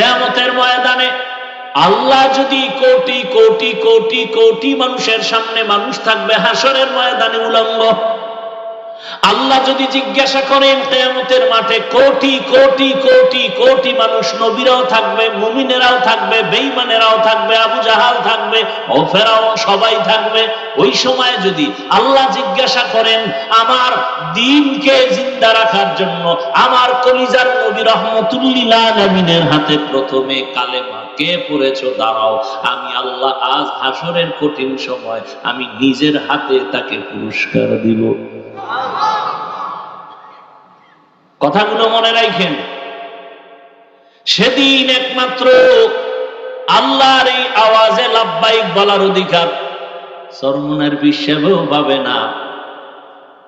কেয়ামতের ময়দানে আল্লাহ যদি কোটি কোটি কোটি কোটি মানুষের সামনে মানুষ থাকবে, হাসরের ময়দানে উলঙ্গ। আল্লাহ যদি জিজ্ঞাসা করেন, কেয়ামতের মাঠে কোটি কোটি কোটি কোটি মানুষ নবীরাও থাকবে, মুমিনেরাও থাকবে, বেঈমানেরাও থাকবে, আবু জাহাল থাকবে ও ফেরাও সবাই থাকবে। ওই সময় যদি আল্লাহ জিজ্ঞাসা করেন, আমার দিনকে জিন্দা রাখার জন্য আমার কলিজার নবী রহমতুল্লিল আলমিনের হাতে প্রথমে কালেমা, কে পড়েছ? দাঁড়াও, আমি আল্লাহ আজ হাসরের কঠিন সময়, আমি নিজের হাতে তাকে পুরস্কার দিব। কথাগুলো মনে রাখেন। সেদিন একমাত্র আল্লাহর এই আওয়াজে লাভবাহিক বলার অধিকার সরমনের বিশ্বেও পাবে না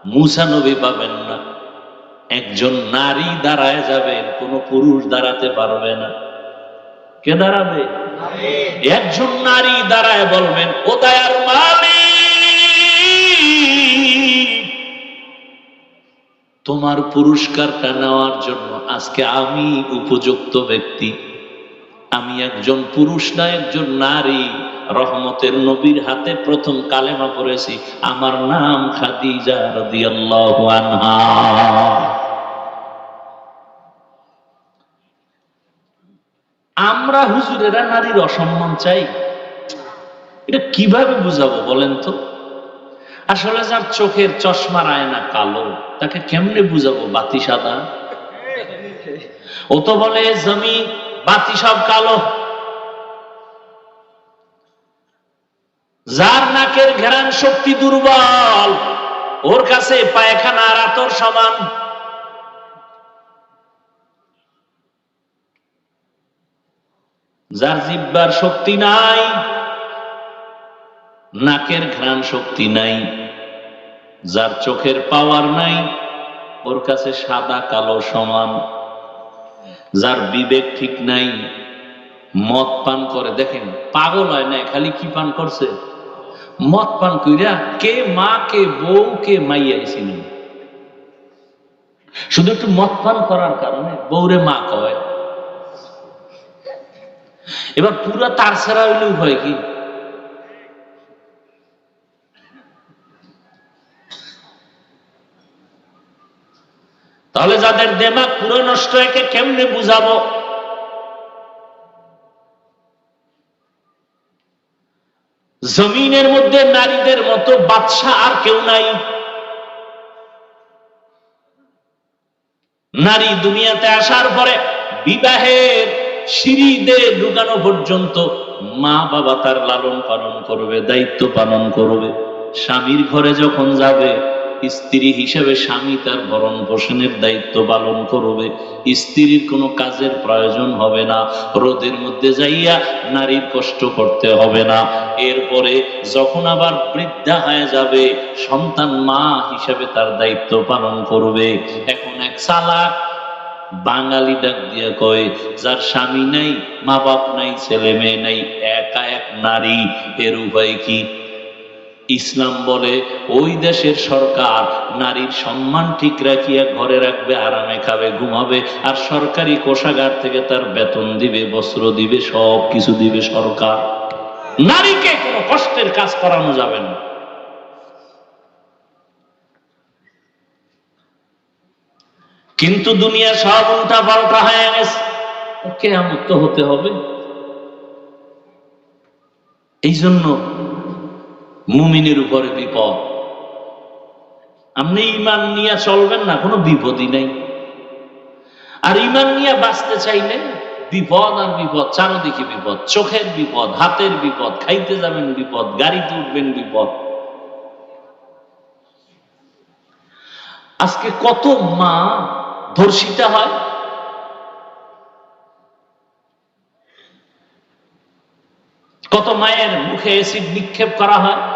মুসা নবী পাবেন না। একজন নারী দাঁড়ায় যাবেন কোন পুরুষ দাঁড়াতে পারবে না। কে দাঁড়াবে? একজন নারী দাঁড়ায় বলবেন ও দয়ার মালিক? তোমার পুরস্কারটা নেওয়ার জন্য আজকে আমি উপযুক্ত ব্যক্তি। আমি একজন পুরুষ না, একজন নারী। রহমতের নবীর হাতে প্রথম কালেমা পড়েছি। আমার নাম আমরা হুজুরেরা নারীর অসম্মান চাই। এটা কীভাবে বুঝাবো বলেন তো? আসলে যার চোখের চশমার আয়না কালো, তাকে কেমনে বুঝাবো বাতি সাদা? ও তো বলে, জমি, বাতি সব কালো। যার নাকের ঘেরান শক্তি দুর্বল, ওর কাছে পায়খানা আর আতর সমান। যার জিব্বার শক্তি নাই নাকের ঘ্রাণ শক্তি নাই, যার চোখের পাওয়ার নাই, ওর কাছে সাদা কালো সমান, যার বিবেক ঠিক নাই, মদ পান করে। দেখেন, পাগল হয় না খালি কি পান করছে? মদ পান কইরা কে মা, কে বউ, কে মাইয়া শুধু একটু মদ পান করার কারণে বউরে মা কয়। এবার পুরা তার ছাড়া হইলেও হয় কি? তাহলে যাদের দেমাগ পুরো নষ্ট, একে কেমনে বুঝাবো? জমিনের মধ্যে নারীদের মতো বাদশাহ আর কেউ নাই। নারী দুনিয়াতে আসার পরে বিবাহের সিঁড়িতে ঢুকানো পর্যন্ত মা বাবা তার লালন পালন করবে, দায়িত্ব পালন করবে। স্বামীর ঘরে যখন যাবে স্ত্রী হিসেবে স্বামী তার ভরণ পোষণের দায়িত্ব পালন করবে। স্ত্রীর কোনো কাজের প্রয়োজন হবে না। রোদের মধ্যে যাইয়া নারীর কষ্ট করতে হবে না। এরপরে যখন আবার বৃদ্ধা হয়ে যাবে, সন্তান মা হিসেবে তার দায়িত্ব পালন করবে। এখন এক সালাক বাঙালি ডাক দিয়া কয়, যার স্বামী নাই মা বাপ নাই ছেলে মেয়ে নাই, একা এক নারী, এর উপায় কি? ইসলাম বলে, ওই দেশের সরকার নারীর সম্মান ঠিক রাখিয়া ঘরে রাখবে, আরামে খাবে, ঘুমাবে, আর সরকারি কোষাগার থেকে তার বেতন দিবে, বস্ত্র দিবে, সব কিছু দিবে সরকার। নারীকে কোনো কষ্টের কাজ করানো যাবে না। কিন্তু দুনিয়া সব উল্টা পাল্টা হয়ে গেছে। কেমন তো হতে হবে। এই জন্য মুমিনের উপরে বিপদ। আপনি ইমান নিয়ে চলবেন না, কোনো বিপদই নেই। আর ইমান নিয়ে বাঁচতে চাইলে বিপদ আর বিপদ, চারদিকে বিপদ, চোখের বিপদ, হাতের বিপদ, খাইতে যাবেন বিপদ, গাড়িতে উঠবেন বিপদ। আজকে কত মা ধর্ষিতা হয়? কত মায়ের মুখে এসিড নিক্ষেপ করা হয়?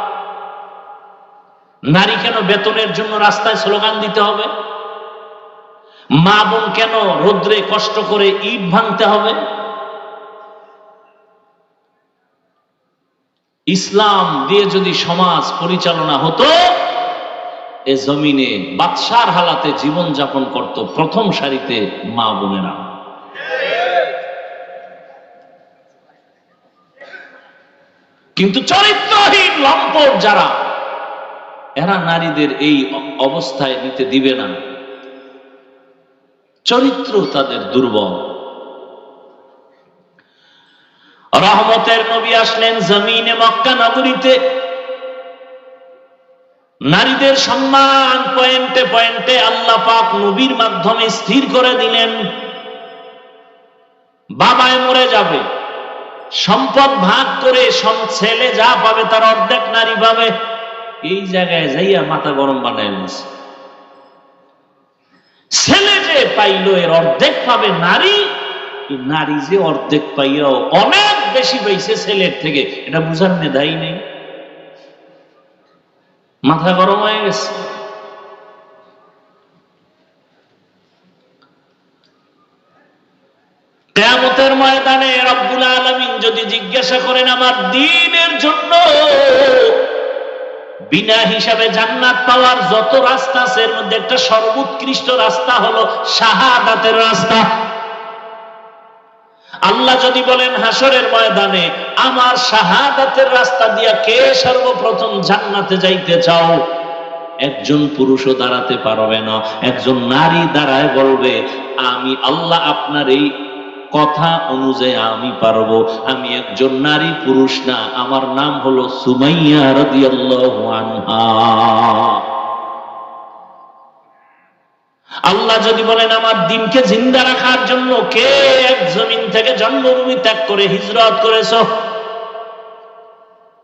নারী কেন বেতনের জন্য রাস্তায় স্লোগান দিতে হবে? মা বোন কেন রোদ্রে কষ্ট করে ইট ভাঙতে হবে? ইসলাম দিয়ে যদি সমাজ পরিচালনা হতো, এ জমিনে বাদশার হালাতে জীবন যাপন করত প্রথম সারিতে মা বোনেরা। কিন্তু চরিত্রহীন লম্পট যারা এরা নারীদের এই অবস্থায় নিতে দিবে না। চরিত্র তাদের দুর্বল। রহমতের নবী আসলেন জমিনে মক্কা নগরীতে। নারীদের সম্মান পয়েন্টে পয়েন্টে আল্লাহ পাক নবীর মাধ্যমে স্থির করে দিলেন। বাবায় মরে যাবে। সম্পদ ভাগ করে সম- ছেলে যা পাবে তার অর্ধেক নারী পাবে। এই জায়গায় যাইয়া মাথা গরম বানায় নিছে ছেলে যে পাইলো, এর অর্ধেক পাবে নারী নারী যে অর্ধেক পাইয়াও অনেক বেশি পাইছে ছেলের থেকে, এটা বুঝার মেধাই নেই। মাথা গরম হয়ে গেছে। কেয়ামতের ময়দানে রব্বুল আলমিন যদি জিজ্ঞাসা করেন, আমার দিনের জন্য বিনা হিসাবে জান্নাত পাওয়ার যত রাস্তা আছে, এর মধ্যে একটা সর্বোৎকৃষ্ট রাস্তা হলো শাহাদাতের রাস্তা। আল্লাহ যদি বলেন হাসরের ময়দানে, আমার শাহাদাতের রাস্তা দিয়া কে সর্বপ্রথম জান্নাতে যাইতে চাও? একজন পুরুষও দাঁড়াতে পারবে না, একজন নারী দাঁড়ায় বলবে, আমি আল্লাহ আপনার এই কথা অনুযায়ী আমি পারব। আমি একজন নারী পুরুষ না। আমার নাম হলো সুমাইয়া রাদিয়াল্লাহু আল্লাহ যদি বলেন, আমার দিনকে জিন্দা রাখার জন্য কে এক জমিন থেকে জন্মভূমি ত্যাগ করে হিজরত করেছ?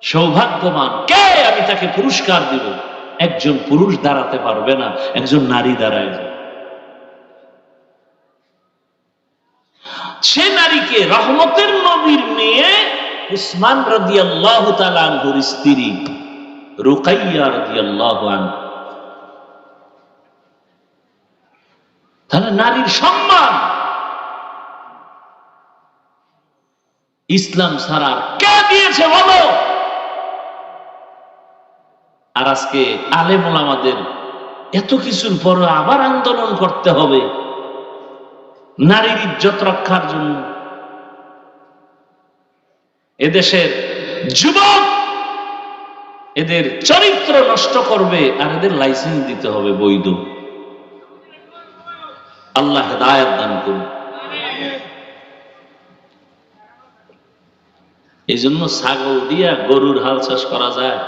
সৌভাগ্যবান। কে? আমি তাকে পুরস্কার দিব। একজন পুরুষ দাঁড়াতে পারবে না, একজন নারী দাঁড়ায় যাবে। সে নারীকে রহমতের নবীর মেয়ে উসমান রাদি আল্লাহ তালানহুর স্ত্রী রুকাইয়া রাদি আল্লাহ তাহলে নারীর সম্মান। ইসলাম আর কে দিয়েছে বলো? আর আজকে আলেমুল আমাদের এত কিছুর পর আবার আন্দোলন করতে হবে। নারীর ইজ্জত রক্ষার জন্য। এদেশের যুবক এদের চরিত্র নষ্ট করবে আর এদের লাইসেন্স দিতে হবে বৈধ। আল্লাহ হেদায়ত দান করুন। এই জন্য ছাগল দিয়া গরুর হাল চাষ করা যায়।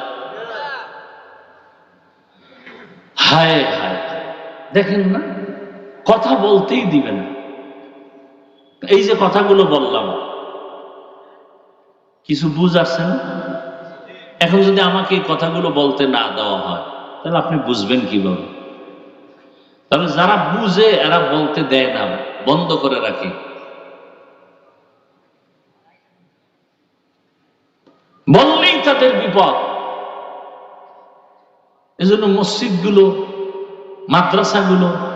হায় হায়। দেখেন না? কথা বলতেই দিবে না। এই যে কথাগুলো বললাম, কিছু বুঝ এখন যদি আমাকে এই কথাগুলো বলতে না দেওয়া হয়, তাহলে আপনি বুঝবেন কীভাবে? তাহলে যারা বুঝে, এরা বলতে দেয় না, বন্ধ করে রাখে। বললেই তাদের বিপদ। এজন্য মসজিদগুলো, মাদ্রাসাগুলো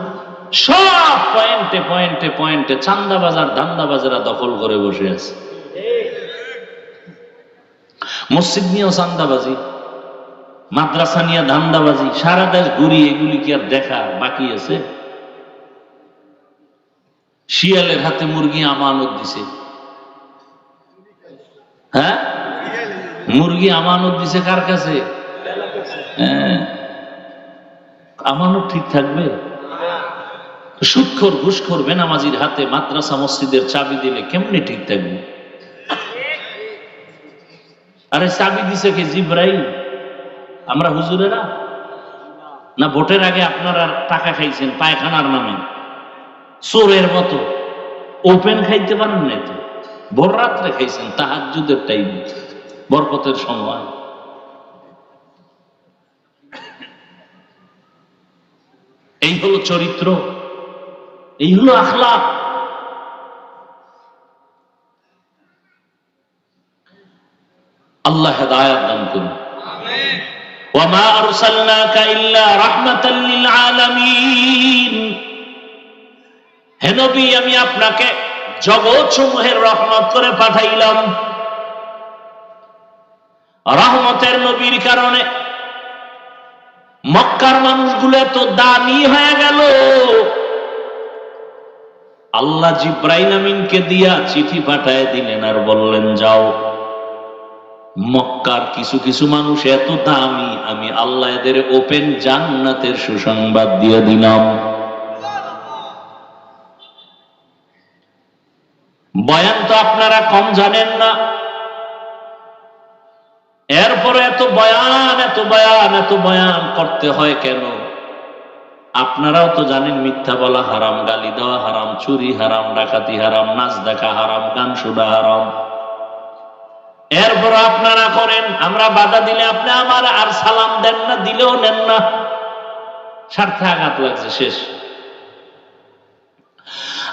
সব পয়েন্টে পয়েন্টে পয়েন্টে চান্দা বাজার দান্দা বাজারা দখল করে বসে আছে। মসজিদ নিয়েও চান্দাবাজি, মাদ্রাসা নিয়ে ধান্দাবাজি সারা দেশ ঘুরি এগুলি কি আর দেখা বাকি আছে? শিয়ালের হাতে মুরগি আমানত দিছে। হ্যাঁ? মুরগি আমানত দিছে কার কাছে? হ্যাঁ। আমানত ঠিক থাকবে? সুৎখর ঘুষখোর বেনামাজির হাতে মাদ্রাসা মসজিদের চাবি দিলে কেমনি ঠিক থাকবে? আরে চাবি দিছে কে জিব্রাইল? আমরা হুজুরেরা? না ভোটের আগে আপনারা টাকা খাইছেন পায়খানার নামে? চোরের মতো। ওপেন খাইতে পারেন নাই তো? ভোর রাত্রে খাইছেন তাহাজুদের টাইম বরকতের সময়। এই হলো চরিত্র। এই হলো আখলাক আল্লাহ হেদায়াত দান করুন وما أرسلناك إلا رحمة للعالمين হে নবী আমি আপনাকে জগৎ সমূহের রহমত করে পাঠাইলাম রহমতের নবীর কারণে মক্কার মানুষগুলো এত দামি হয়ে গেল আল্লাহ জিব্রাইল আমিনকে দিয়া চিঠি পাঠায় দিলেন আর বললেন, যাও। মক্কার কিছু কিছু মানুষ এত দামি, আমি আল্লাহ এদের ওপেন জান্নাতের সুসংবাদ দিয়ে দিলাম। বয়ান তো আপনারা কম জানেন না। এরপরে এত বয়ান এত বয়ান এত বয়ান করতে হয় কেন? আপনারাও তো জানেন মিথ্যা বলা হারাম, গালি দেওয়া হারাম, চুরি হারাম, ডাকাতি হারাম, নাচ দেখা হারাম, গান শোনা হারাম। এরপর আপনারা করেন, আমরা বাধা দিলে আপনি আমার আর সালাম দেন না, দিলেও নেন না। স্বার্থে আঘাত লাগছে, শেষ।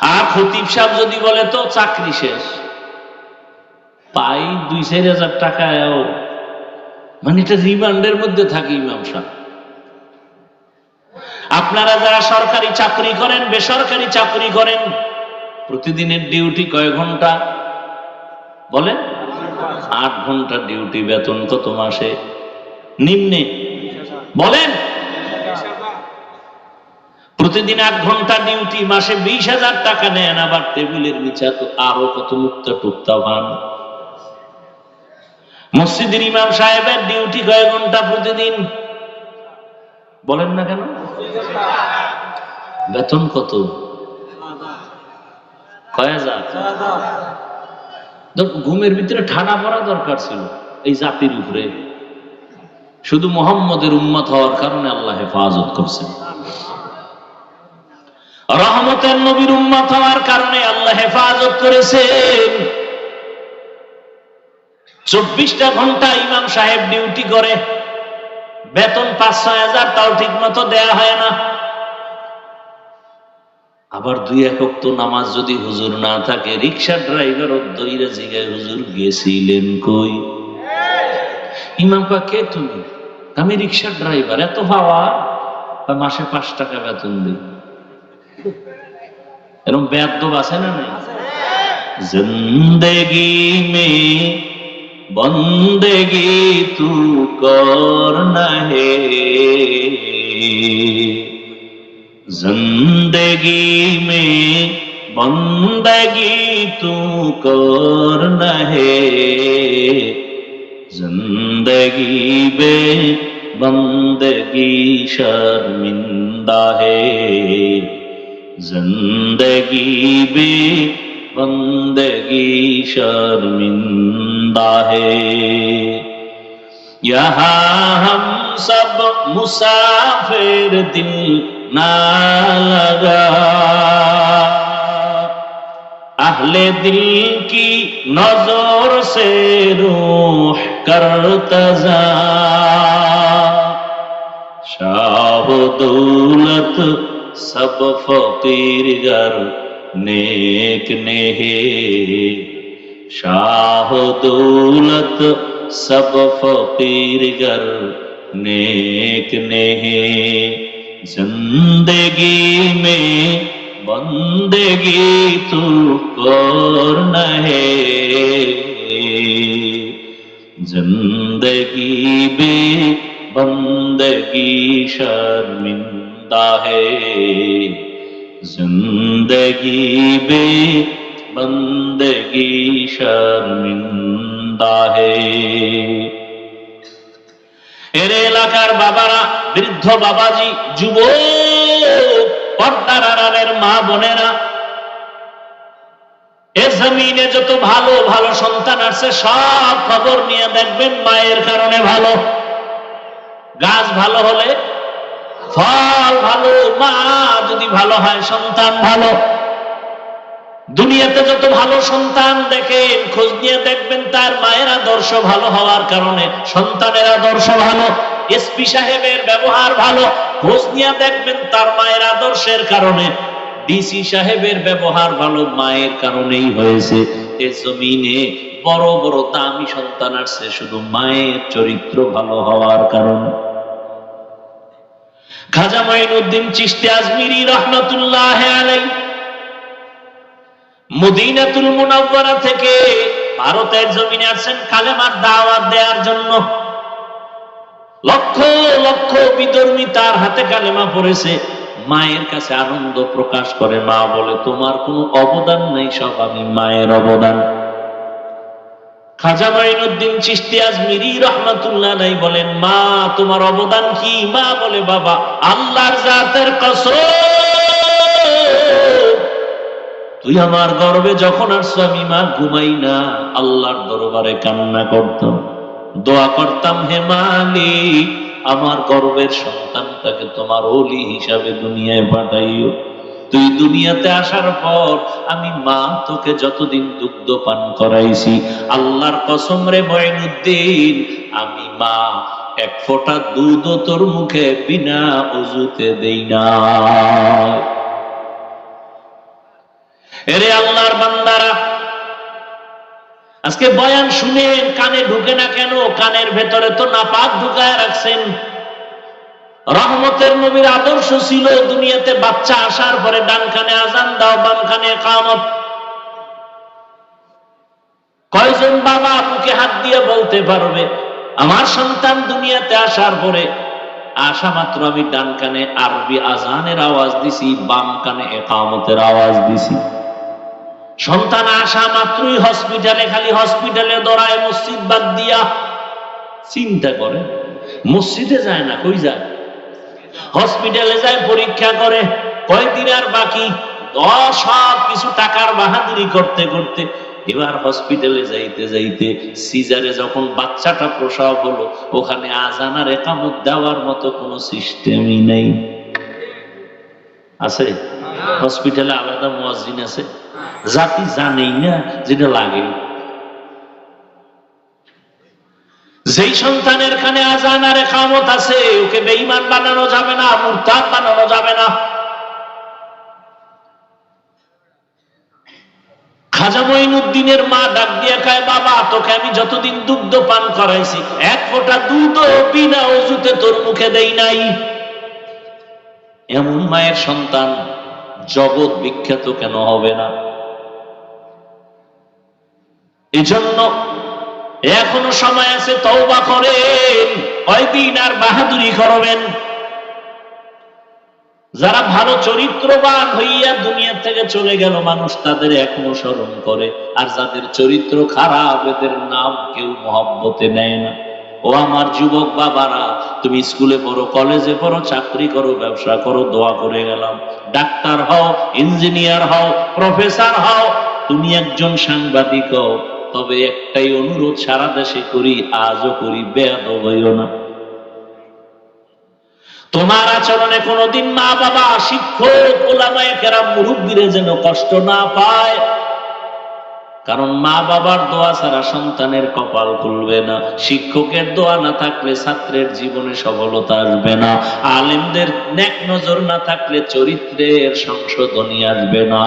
আর খতিব সাহেব যদি বলে, তো চাকরি শেষ। পাই দুই চার হাজার টাকায়ও মানে এটা রিমান্ডের মধ্যে থাকে ইমাম সাহেব। আপনারা যারা সরকারি চাকরি করেন, বেসরকারি চাকরি করেন, প্রতিদিনের ডিউটি কয় ঘণ্টা? বলেন, আট ঘণ্টা ডিউটি বেতন কত মাসে? নিম্নে। বলেন, প্রতিদিন আট ঘণ্টা ডিউটি, মাসে বিশ হাজার টাকা নেন, আবার টেবিলের নিচে আরও কত মুক্তা টুক্তা ভান মসজিদের ইমাম সাহেবের ডিউটি কয় ঘণ্টা প্রতিদিন? বলেন না কেন? বেতন কত? ঘুমের ভিতরে ঠাডা পড়া দরকার ছিল, এই জাতির উপরে। শুধু মোহাম্মদের উম্মত হওয়ার কারণে আল্লাহ হেফাজত করছেন। রহমতের নবীর উম্মত হওয়ার কারণে আল্লাহ হেফাজত করেছেন। চব্বিশটা ঘণ্টা ইমাম সাহেব ডিউটি করে বেতন পাঁচ ছয় হাজার তাও ঠিক মতো দেয়া হয় না। আবার দুই একক তো নামাজ যদি হুজুর না থাকে রিক্সা ড্রাইভার দইরা জিগায় হুজুর গেছিলেন কই? ইমাম কা কে তুমি? আমি রিক্সা ড্রাইভার এত পাওয়া মাসে পাঁচ টাকা বেতন দিই। এরকম বেদ্য আছে না নাই? জিন্দগি মে বন্দেগি তু কর হে জিন্দগি মে বন্দগি তু কর হে জিন্দগি বে বন্দগি শর্মিন্দা হে। জিন্দগি বে বন্দগি শর্মিন্দা शर्मिंदा है यहाँ हम सब मुसाफिर दिल ना लगा अहले दिल की नजर से रूह करतजा शाह दौलत सब फकीर गर नेक नेहे शाह दौलत सब फकीर गर नेक नेहे जिंदगी में बंदगी तू कर है जिंदगी में बंदगी शर्मिंदा है जिंदगी में শর্মিন্দা হে এর এলাকার বাবারা বৃদ্ধ বাবাজি যুব পর্দার মা বোনেরা এ জমিনে যত ভালো ভালো সন্তান আছে, সব খবর নিয়ে দেখবেন মায়ের কারণে ভালো। গাছ ভালো হলে ফল ভালো, মা যদি ভালো হয়, সন্তান ভালো। দুনিয়াতে যত ভালো সন্তান দেখেন, খোঁজ নিয়ে দেখবেন তার মায়ের আদর্শ ভালো হওয়ার কারণে। সন্তানের আদর্শ ভালো এসপি সাহেবের ব্যবহার ভালো, খোঁজ নিয়ে দেখবেন তার মায়ের আদর্শের কারণে। ডিসি সাহেবের ব্যবহার ভালো, মায়ের কারণেই হয়েছে। এ জমিনে বড় বড় দামি সন্তান আসছে, শুধু মায়ের চরিত্র ভালো হওয়ার কারণে। খাজা মাইনুদ্দিন চিস্তে আজমিরি রহমতুল্লাহ আলাই মদিনাতুল মুনাওয়ারা থেকে ভারতের জমিনে আসছেন কালেমার দাওয়াত দেওয়ার জন্য। লক্ষ লক্ষ বিধর্মী তার হাতে কালেমা পড়েছে। মায়ের কাছে আনন্দ প্রকাশ করে, মা বলে, তোমার কোনো অবদান নেই, সব আমি মায়ের অবদান। খাজা মাইনুদ্দিন চিশতি আজমিরি রহমাতুল্লাহ নাই বলেন, মা, তোমার অবদান কি? মা বলে, বাবা, আল্লাহর জাতের কসম। তুই আমার গর্বে যখন আসছো, আমি মা ঘুমাই না। আল্লাহর দরবারে কান্না করতাম। দোয়া করতাম, হে মালিক, আমার গর্বের সন্তানটাকে তোমার ওলি হিসাবে দুনিয়ায় পাঠাইও। তুই দুনিয়াতে আসার পর আমি মা তোকে যতদিন দুগ্ধ পান করাইছি, আল্লাহর কসম রে মঈনুদ্দিন, আমি মা এক ফোঁটা দুধ তোর মুখে বিনা অজুতে দেই না এরে আল্লাহর বান্দারা, আজকে বয়ান শুনেন কানে ঢুকে না কেন? কানের ভেতরে তো নাপাক ঢুকায় রাখছেন। রহমতের নবীর আদর্শ ছিল দুনিয়াতে বাচ্চা আসার পরে ডান কানে আজান দাও বাম কানে কামত কয়জন বাবা মুখে হাত দিয়ে বলতে পারবে, আমার সন্তান দুনিয়াতে আসার পরে আসা মাত্র আমি ডান কানে আরবি আজানের আওয়াজ দিছি বাম কানে একামতের আওয়াজ দিছি। সন্তান আসা মাত্রই হসপিটালে খালি হসপিটালে দৌড়ায় মসজিদ বাদ দিয়া চিন্তা করে। মসজিদে যায় না, কই যায়? হসপিটালে যায়, পরীক্ষা করে, কয়দিন আর বাকি? সব কিছু টাকার বাহাদুরি করতে করতে এবার হসপিটালে যাইতে যাইতে সিজারে যখন বাচ্চাটা প্রসব হলো, ওখানে আজানার একামত দেওয়ার মতো কোনো সিস্টেমই নেই। আছে? হসপিটালে আলাদা মুয়াজ্জিন আছে। জাতি জানেই না যেটা লাগে যেই সন্তানের খানে আজান আর একামত আছে ওকে বেঈমান বানানো যাবে না মুরতাদ বানানো যাবে না খাজা মঈনুদ্দিনের মা ডাক দিয়ে কয় বাবা তোকে আমি যতদিন দুগ্ধ পান করাইছি। এক ফোঁটা দুধ বিনা অজুতে তোর মুখে দেই নাই। এমন মায়ের সন্তান জগৎ বিখ্যাত কেন হবে না? এজন্য এখনও সময় আছে তওবা করেন, কয়দিন আর বাহাদুরি করবেন। যারা ভালো চরিত্রবান হইয়া দুনিয়া থেকে চলে গেল, মানুষ তাদের এখনও স্মরণ করে। আর যাদের চরিত্র খারাপ, এদের নাম কেউ মহব্বতে নেয় না। ও আমার যুবক বাবারা, তুমি স্কুলে পড়ো, কলেজে পড়ো, চাকরি করো, ব্যবসা করো, দোয়া করে গেলাম। ডাক্তার হও, ইঞ্জিনিয়ার হও, প্রফেসর হও, তুমি একজন সাংবাদিক হও। তবে একটাই অনুরোধ, সারা দেশে করি, আজও করি বেয়াদ না। তোমার আচরণে কোনোদিন মা বাবা শিক্ষক, ওলামায় কেরা মুরব্বীরে যেন কষ্ট না পায়। কারণ মা বাবার দোয়া ছাড়া সন্তানের কপাল খুলবে না। শিক্ষকের দোয়া না থাকলে ছাত্রের জীবনে সফলতা আসবে না। আলেমদের নেক নজর না থাকলে চরিত্রের সংশোধনী আসবে না।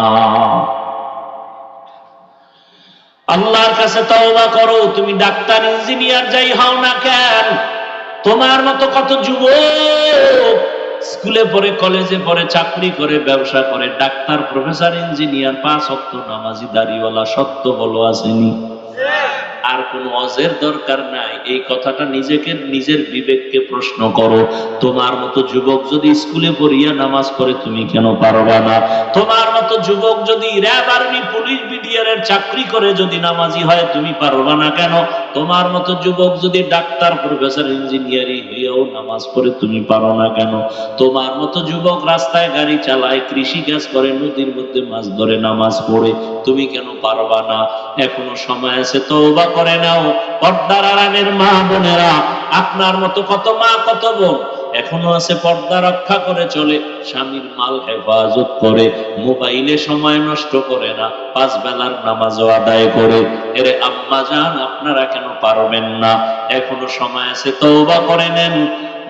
আল্লাহর কাছে তওবা করো, তুমি ডাক্তার, ইঞ্জিনিয়ার যাই হও না কেন, তোমার মতো কত যুবক স্কুলে পড়ে, কলেজে পড়ে, চাকরি করে, ব্যবসা করে, ডাক্তার, প্রফেসর, ইঞ্জিনিয়ার, পাঁচ অক্ত নামাজি, দাড়িওয়ালা, সত্য বলো আসেনি। আর কোন অজের দরকার নাই। এই কথাটা নিজেকে, নিজের বিবেককে প্রশ্ন করো। তোমার মতো যুবক যদি স্কুলে পড়িয়া নামাজ পড়ে, তুমি কেন পারবা না? তোমার মতো যুবক যদি র্যাব আর্মি, পুলিশ বিডিআর এর চাকরি করে, যদি নামাজি হয়, তুমি পারবা না কেন? তোমার মতো যুবক যদি ডাক্তার প্রফেসর ইঞ্জিনিয়ারিং হইয়াও নামাজ পড়ে তুমি পারো না কেন? তোমার মতো যুবক রাস্তায় গাড়ি চালায়, কৃষি কাজ করে, নদীর মধ্যে মাছ ধরে নামাজ পড়ে, তুমি কেন পারবা না? এখনও সময় আছে, তওবা করে নাও। পর্দার আড়ালের মা বোনেরা, আপনার মতো কত মা, কত বোন এখনও আছে পর্দা রক্ষা করে চলে। স্বামীর মাল হেফাজত করে, মোবাইলে সময় নষ্ট করে না, পাঁচ বেলার নামাজও আদায় করে। এরে আম্মা যান আপনারা কেন পারবেন না? এখনও সময় আছে, তওবা করে নেন।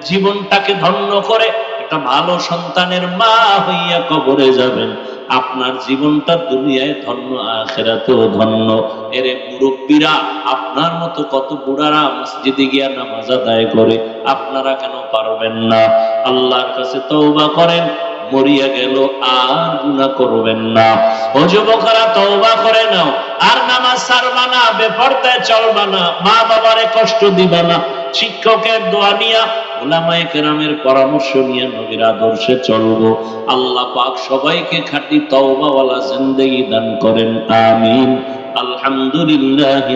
জীবনটাকে ধন্য করে, একটা ভালো সন্তানের মা হইয়া কবরে যাবেন। আপনার জীবনটা দুনিয়ায় ধন্য, আখেরাতেও ধন্য। এরে মুরব্বীরা আপনার মতো কত বুড়ারা মসজিদে গিয়া নামাজ আদায় করে, আপনারা কেন পারবেন না? আল্লাহর কাছে তওবা করেন, মরিয়া গেল, আর গুনাহ করবেন না। ও যুবকরা, তওবা করে নাও। আর নামাজ ছাড়বা না, বেপরদায় চলবা না। মা বাবারে কষ্ট দিবা না। শিক্ষকের দোয়া নিয়া ওলামায় কেরামের পরামর্শ নিয়ে নবীর আদর্শে চলবো। আল্লাহ পাক সবাইকে খাটি তওবাওয়ালা জিন্দেগি দান করেন। আমিন। আলহামদুলিল্লাহ